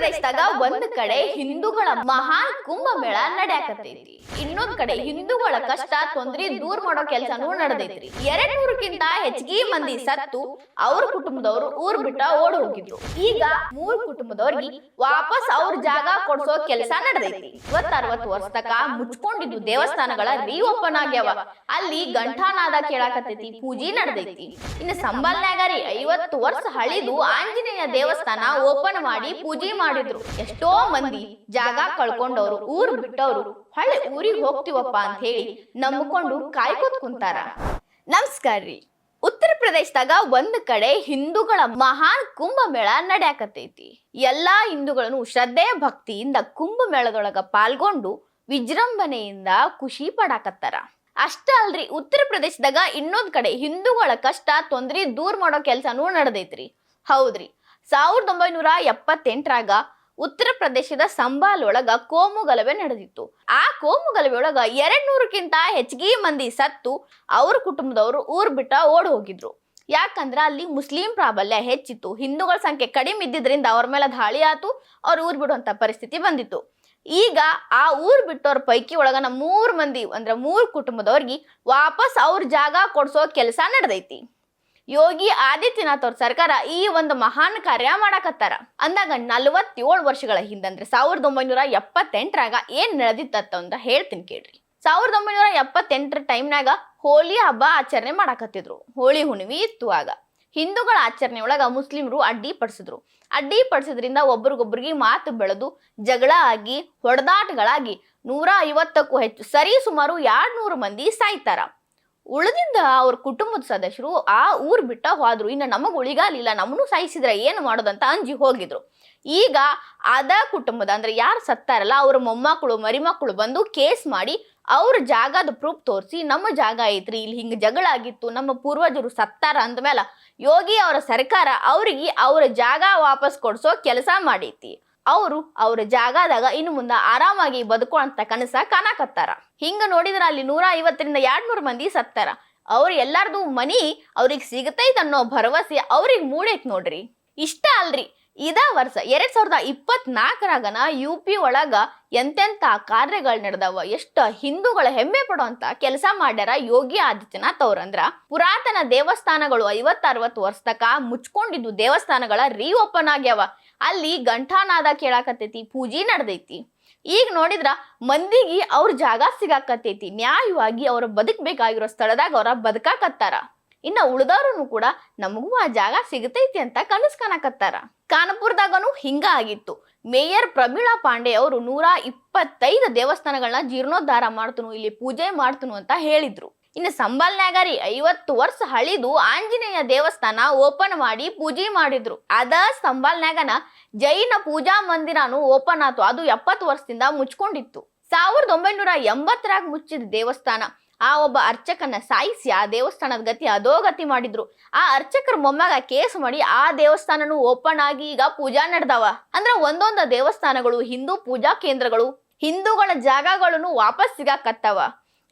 ಪ್ರದೇಶದಾಗ ಒಂದ್ ಕಡೆ ಹಿಂದೂಗಳ ಮಹಾನ್ ಕುಂಭಮೇಳ ನಡೆಯಾಕತೈತಿ ಇನ್ನೊಂದ್ ಕಡೆ ಹಿಂದೂಗಳ ಕಷ್ಟ, ತೊಂದ್ರೆ ದೂರ ಮಾಡೋ ಕೆಲಸನೂ ನಡೆದೈತ್ರಿ. ಎರಡ್ ನೂರಕ್ಕಿಂತ ಹೆಚ್ಚಿಗೆ ಮಂದಿ ಸತ್ತು ಅವ್ರ ಕುಟುಂಬದವರು ಊರ್ ಬಿಟ್ಟ ಓಡ್ ಹೋಗಿದ್ರು. ಈಗ ಮೂರ್ ಕುಟುಂಬದವ್ರಿಗೆ ವಾಪಸ್ ಅವ್ರ ಜಾಗ ಕೊಡ್ಸೋ ಕೆಲಸ ನಡೆದೈತಿ. ಇವತ್ತ ಅರವತ್ತು ವರ್ಷ ತಕ ಮುಚ್ಕೊಂಡಿದ್ದು ದೇವಸ್ಥಾನಗಳ ರೀಓಪನ್ ಆಗ್ಯಾವ. ಅಲ್ಲಿ ಗಂಟಾನಾದ ಕೇಳಾಕತೈತಿ ಪೂಜೆ ನಡೆದೈತಿ. ಇನ್ನು ಸಂಬಲ್ನಾಗ ರೀ ಐವತ್ತು ವರ್ಷ ಹಳಿದು ಆಂಜನೇಯ ದೇವಸ್ಥಾನ ಓಪನ್ ಮಾಡಿ ಪೂಜೆ ಮಾಡಿದ್ರು. ಎಷ್ಟೋ ಮಂದಿ ಜಾಗ ಕಳ್ಕೊಂಡವ್ರು, ಊರ್ ಬಿಟ್ಟವ್ರು ಹೊಳೆ ಊರಿಗೆ ಹೋಗ್ತೀವಪ್ಪ ಅಂತ ಹೇಳಿ ನಂಬಿಕೊಂಡು ಕಾಯ್ಕೋತ್ ಕುಂತಾರ. ನಮಸ್ಕಾರ ರೀ. ಉತ್ತರ ಪ್ರದೇಶದಾಗ ಒಂದ್ ಕಡೆ ಹಿಂದೂಗಳ ಮಹಾನ್ ಕುಂಭಮೇಳ ನಡೆಯಾಕತೈತಿ ಎಲ್ಲಾ ಹಿಂದೂಗಳನ್ನು ಶ್ರದ್ಧೆ, ಭಕ್ತಿಯಿಂದ ಕುಂಭಮೇಳದೊಳಗ ಪಾಲ್ಗೊಂಡು ವಿಜೃಂಭಣೆಯಿಂದ ಖುಷಿ ಪಡಾಕತ್ತಾರ. ಅಷ್ಟ ಅಲ್ರಿ, ಉತ್ತರ ಪ್ರದೇಶದಾಗ ಇನ್ನೊಂದ್ ಕಡೆ ಹಿಂದೂಗಳ ಕಷ್ಟ, ತೊಂದ್ರೆ ದೂರ ಮಾಡೋ ಕೆಲ್ಸನೂ ನಡೆದೈತ್ರಿ. ಹೌದ್ರಿ. ಸಾವಿರದ ಒಂಬೈನೂರ ಎಪ್ಪತ್ತೆಂಟರಾಗ ಉತ್ತರ ಪ್ರದೇಶದ ಸಂಬಾಲ್ ಒಳಗ ಕೋಮು ಗಲಭೆ ನಡೆದಿತ್ತು. ಆ ಕೋಮು ಗಲಭೆ ಒಳಗ ಎರಡ್ ನೂರಕ್ಕಿಂತ ಹೆಚ್ಚಿಗೆ ಮಂದಿ ಸತ್ತು ಅವ್ರ ಕುಟುಂಬದವರು ಊರ್ ಬಿಟ್ಟ ಓಡ್ ಹೋಗಿದ್ರು ಯಾಕಂದ್ರ ಅಲ್ಲಿ ಮುಸ್ಲಿಂ ಪ್ರಾಬಲ್ಯ ಹೆಚ್ಚಿತ್ತು. ಹಿಂದೂಗಳ ಸಂಖ್ಯೆ ಕಡಿಮೆ ಇದ್ದಿದ್ರಿಂದ ಅವ್ರ ಮೇಲೆ ದಾಳಿ ಆತು, ಅವ್ರ ಊರ್ ಬಿಡುವಂತ ಪರಿಸ್ಥಿತಿ ಬಂದಿತ್ತು. ಈಗ ಆ ಊರ್ ಬಿಟ್ಟವ್ರ ಪೈಕಿ ಒಳಗನ ಮೂರ್ ಮಂದಿ, ಅಂದ್ರ ಮೂರ್ ಕುಟುಂಬದವ್ರಿಗೆ ವಾಪಸ್ ಅವ್ರ ಜಾಗ ಕೊಡ್ಸೋ ಕೆಲಸ ನಡೆದೈತಿ. ಯೋಗಿ ಆದಿತ್ಯನಾಥ್ ಅವ್ರ ಸರ್ಕಾರ ಈ ಒಂದು ಮಹಾನ್ ಕಾರ್ಯ ಮಾಡಕತ್ತಾರ. ಅಂದಾಗ ನಲವತ್ತೇಳು ವರ್ಷಗಳ ಹಿಂದಂದ್ರೆ ಸಾವಿರದ ಒಂಬೈನೂರ ಎಪ್ಪತ್ತೆಂಟರಾಗ ಏನ್ ನಡೆದಿತ್ತ ಅಂತ ಹೇಳ್ತೀನಿ ಕೇಳ್ರಿ. ಸಾವಿರದ ಒಂಬೈನೂರ ಎಪ್ಪತ್ತೆಂಟರ ಟೈಮ್ನಾಗ ಹೋಳಿ ಹಬ್ಬ ಆಚರಣೆ ಮಾಡಾಕತ್ತಿದ್ರು. ಹೋಳಿ ಹುಣ್ಣಿಮೆ ಇತ್ತು ಆಗ. ಹಿಂದೂಗಳ ಆಚರಣೆ ಒಳಗ ಮುಸ್ಲಿಮರು ಅಡ್ಡಿ ಪಡಿಸಿದ್ರು. ಅಡ್ಡಿ ಪಡಿಸಿದ್ರಿಂದ ಒಬ್ರಿಗೊಬ್ರಿಗೆ ಮಾತು ಬೆಳೆದು ಜಗಳ ಆಗಿ, ಹೊಡೆದಾಟಗಳಾಗಿ ನೂರ ಐವತ್ತಕ್ಕೂ ಹೆಚ್ಚು, ಸರಿ ಸುಮಾರು ಎರಡ್ ನೂರು ಮಂದಿ ಸಾಯ್ತಾರ. ಉಳಿದಿದ್ದ ಅವ್ರ ಕುಟುಂಬದ ಸದಸ್ಯರು ಆ ಊರ್ ಬಿಟ್ಟ ಹೋದ್ರು. ಇನ್ನು ನಮಗೆ ಉಳಿಗಾಲಿಲ್ಲ ನಮ್ಮನ್ನು ಸಾಯಿಸಿದ್ರೆ ಏನು ಮಾಡೋದಂತ ಅಂಜಿ ಹೋಗಿದ್ರು. ಈಗ ಅದ ಕುಟುಂಬದ ಅಂದ್ರೆ ಯಾರು ಸತ್ತಾರಲ್ಲ, ಅವ್ರ ಮೊಮ್ಮಕ್ಕಳು, ಮರಿಮಕ್ಕಳು ಬಂದು ಕೇಸ್ ಮಾಡಿ ಅವ್ರ ಜಾಗದ ಪ್ರೂಫ್ ತೋರಿಸಿ, ನಮ್ಮ ಜಾಗ ಐತ್ರಿ, ಇಲ್ಲಿ ಹಿಂಗ ಜಗಳ ಆಗಿತ್ತು, ನಮ್ಮ ಪೂರ್ವಜರು ಸತ್ತಾರ ಅಂದ್ಮೇಲೆ ಯೋಗಿ ಅವರ ಸರ್ಕಾರ ಅವ್ರಿಗೆ ಅವ್ರ ಜಾಗ ವಾಪಸ್ ಕೊಡಿಸೋ ಕೆಲಸ ಮಾಡೈತಿ. ಅವರು ಅವ್ರ ಜಾಗದಾಗ ಇನ್ನು ಮುಂದೆ ಆರಾಮಾಗಿ ಬದುಕುವಂತ ಕನಸ ಕಾಣಕತ್ತಾರ. ಹಿಂಗ ನೋಡಿದ್ರ ಅಲ್ಲಿ ನೂರ ಐವತ್ತರಿಂದ ಎರಡ್ ನೂರು ಮಂದಿ ಸತ್ತಾರ. ಅವ್ರ ಎಲ್ಲಾರ್ದು ಮನಿ ಅವ್ರಿಗೆ ಸಿಗತೈತ ಅನ್ನೋ ಭರವಸೆ ಅವ್ರಿಗೆ ಮೂಡೈತ್ ನೋಡ್ರಿ. ಇಷ್ಟ ಅಲ್ರಿ. ಇದ ವರ್ಷ ಎರಡ್ ಸಾವಿರದ ಇಪ್ಪತ್ನಾಲ್ಕರಾಗನ ಯು ಪಿ ಒಳಗ ಎಂತೆಂತ ಕಾರ್ಯಗಳು ನಡೆದವ, ಎಷ್ಟ ಹಿಂದೂಗಳ ಹೆಮ್ಮೆ ಪಡುವಂತ ಕೆಲಸ ಮಾಡ್ಯಾರ ಯೋಗಿ ಆದಿತ್ಯನಾಥ್ ಅವ್ರಂದ್ರ. ಪುರಾತನ ದೇವಸ್ಥಾನಗಳು ಐವತ್ ಅರವತ್ತು ವರ್ಷ ತಕ ಮುಚ್ಕೊಂಡಿದ್ದು ದೇವಸ್ಥಾನಗಳ ರೀಓಪನ್ ಆಗ್ಯಾವ. ಅಲ್ಲಿ ಗಂಟಾನಾದ ಕೇಳಾಕತ್ತೈತಿ, ಪೂಜೆ ನಡೆದೈತಿ. ಈಗ ನೋಡಿದ್ರ ಮಂದಿಗೆ ಅವ್ರ ಜಾಗ ಸಿಗಾಕತ್ತೈತಿ, ನ್ಯಾಯವಾಗಿ ಅವ್ರ ಬದುಕಬೇಕಾಗಿರೋ ಸ್ಥಳದಾಗ ಅವ್ರ ಬದುಕಾಕತ್ತಾರ. ಇನ್ನ ಉಳಿದವ್ರೂ ಕೂಡ ನಮಗೂ ಆ ಜಾಗ ಸಿಗತೈತಿ ಅಂತ ಕನಸು ಕಾಣಕತ್ತಾರ. ಕಾನಪುರದಾಗನು ಹಿಂಗ ಆಗಿತ್ತು. ಮೇಯರ್ ಪ್ರಮೀಳಾ ಪಾಂಡೆ ಅವರು ನೂರ ಇಪ್ಪತ್ತೈದು ದೇವಸ್ಥಾನಗಳನ್ನ ಜೀರ್ಣೋದ್ಧಾರ ಮಾಡ್ತನು, ಇಲ್ಲಿ ಪೂಜೆ ಮಾಡ್ತನು ಅಂತ ಹೇಳಿದ್ರು. ಇನ್ನು ಸಂಬಲ್ನ್ಯಾಗ ರೀ ಐವತ್ತು ವರ್ಷ ಹಳಿದು ಆಂಜನೇಯ ದೇವಸ್ಥಾನ ಓಪನ್ ಮಾಡಿ ಪೂಜೆ ಮಾಡಿದ್ರು. ಅದ ಸಂಬಲ್ನ್ಯಾಗನ ಜೈನ ಪೂಜಾ ಮಂದಿರನು ಓಪನ್ ಆತು. ಅದು ಎಪ್ಪತ್ತು ವರ್ಷದಿಂದ ಮುಚ್ಕೊಂಡಿತ್ತು. ಸಾವಿರದ ಒಂಬೈನೂರ ಎಂಬತ್ತರಾಗ ಮುಚ್ಚಿದ ದೇವಸ್ಥಾನ. ಆ ಒಬ್ಬ ಅರ್ಚಕನ ಸಾಯಿಸಿ ಆ ದೇವಸ್ಥಾನದ ಗತಿ ಅಧೋಗತಿ ಮಾಡಿದ್ರು. ಆ ಅರ್ಚಕರ ಮೊಮ್ಮಗ ಕೇಸ್ ಮಾಡಿ ಆ ದೇವಸ್ಥಾನನು ಓಪನ್ ಆಗಿ ಈಗ ಪೂಜಾ ನಡೆದವ. ಅಂದ್ರೆ ಒಂದೊಂದು ದೇವಸ್ಥಾನಗಳು ಹಿಂದೂ ಪೂಜಾ ಕೇಂದ್ರಗಳು ಹಿಂದೂಗಳ ಜಾಗಗಳನ್ನು ವಾಪಸ್ ಸಿಗಾಕತ್ತವ.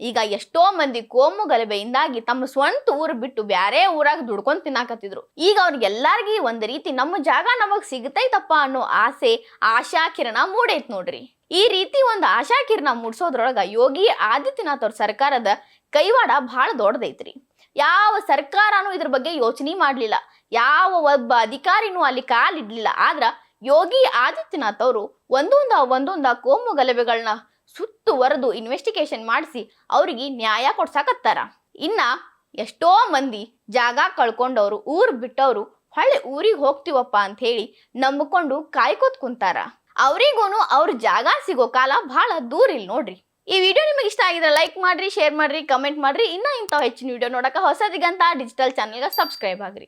ಈಗ ಎಷ್ಟೋ ಮಂದಿ ಕೋಮು ಗಲಭೆಯಿಂದಾಗಿ ತಮ್ಮ ಸ್ವಂತ ಊರು ಬಿಟ್ಟು ಬ್ಯಾರೆ ಊರಾಗ ದುಡ್ಕೊಂಡು ತಿನ್ನಾಕತ್ತಿದ್ರು. ಈಗ ಅವ್ರಿಗೆಲ್ಲಾರ್ಗಿ ಒಂದ್ ರೀತಿ ನಮ್ಮ ಜಾಗ ನಮಗ್ ಸಿಗತೈತಪ್ಪ ಅನ್ನೋ ಆಸೆ ಆಶಾ ಕಿರಣ ಮೂಡೈತ್ ನೋಡ್ರಿ. ಈ ರೀತಿ ಒಂದು ಆಶಾ ಕಿರಣ ಮೂಡ್ಸೋದ್ರೊಳಗ ಯೋಗಿ ಆದಿತ್ಯನಾಥ್ ಅವ್ರ ಸರ್ಕಾರದ ಕೈವಾಡ ಬಹಳ ದೊಡ್ಡದೈತ್ರಿ. ಯಾವ ಸರ್ಕಾರನೂ ಇದ್ರ ಬಗ್ಗೆ ಯೋಚನೆ ಮಾಡ್ಲಿಲ್ಲ. ಯಾವ ಒಬ್ಬ ಅಧಿಕಾರಿನೂ ಅಲ್ಲಿ ಕಾಲಿಡ್ಲಿಲ್ಲ. ಆದ್ರ ಯೋಗಿ ಆದಿತ್ಯನಾಥ್ ಅವರು ಒಂದೊಂದ ಒಂದೊಂದ ಕೋಮು ಗಲಭೆಗಳನ್ನ ಸುತ್ತುವರೆದು ಇನ್ವೆಸ್ಟಿಗೇಷನ್ ಮಾಡಿಸಿ ಅವ್ರಿಗೆ ನ್ಯಾಯ ಕೊಡ್ಸಾಕತ್ತಾರ. ಇನ್ನ ಎಷ್ಟೋ ಮಂದಿ ಜಾಗ ಕಳ್ಕೊಂಡವರು, ಊರ್ ಬಿಟ್ಟವರು ಹೊಳೆ ಊರಿಗೆ ಹೋಗ್ತೀವಪ್ಪ ಅಂತ ಹೇಳಿ ನಂಬಿಕೊಂಡು ಕಾಯ್ಕೋತ್ ಕುಂತಾರ. ಅವ್ರಿಗೂನು ಅವ್ರ ಜಾಗ ಸಿಗೋ ಕಾಲ ಬಹಳ ದೂರ ಇಲ್ಲಿ ನೋಡ್ರಿ. ಈ ವಿಡಿಯೋ ನಿಮಗೆ ಇಷ್ಟ ಆಗಿದ್ರೆ ಲೈಕ್ ಮಾಡ್ರಿ, ಶೇರ್ ಮಾಡ್ರಿ, ಕಮೆಂಟ್ ಮಾಡ್ರಿ. ಇನ್ನೂ ಇಂಥ ಹೆಚ್ಚಿನ ವಿಡಿಯೋ ನೋಡಕ ಹೊಸದಿಗಂತ ಡಿಜಿಟಲ್ ಚಾನೆಲ್ಗೆ ಸಬ್ಸ್ಕ್ರೈಬ್ ಆಗ್ರಿ.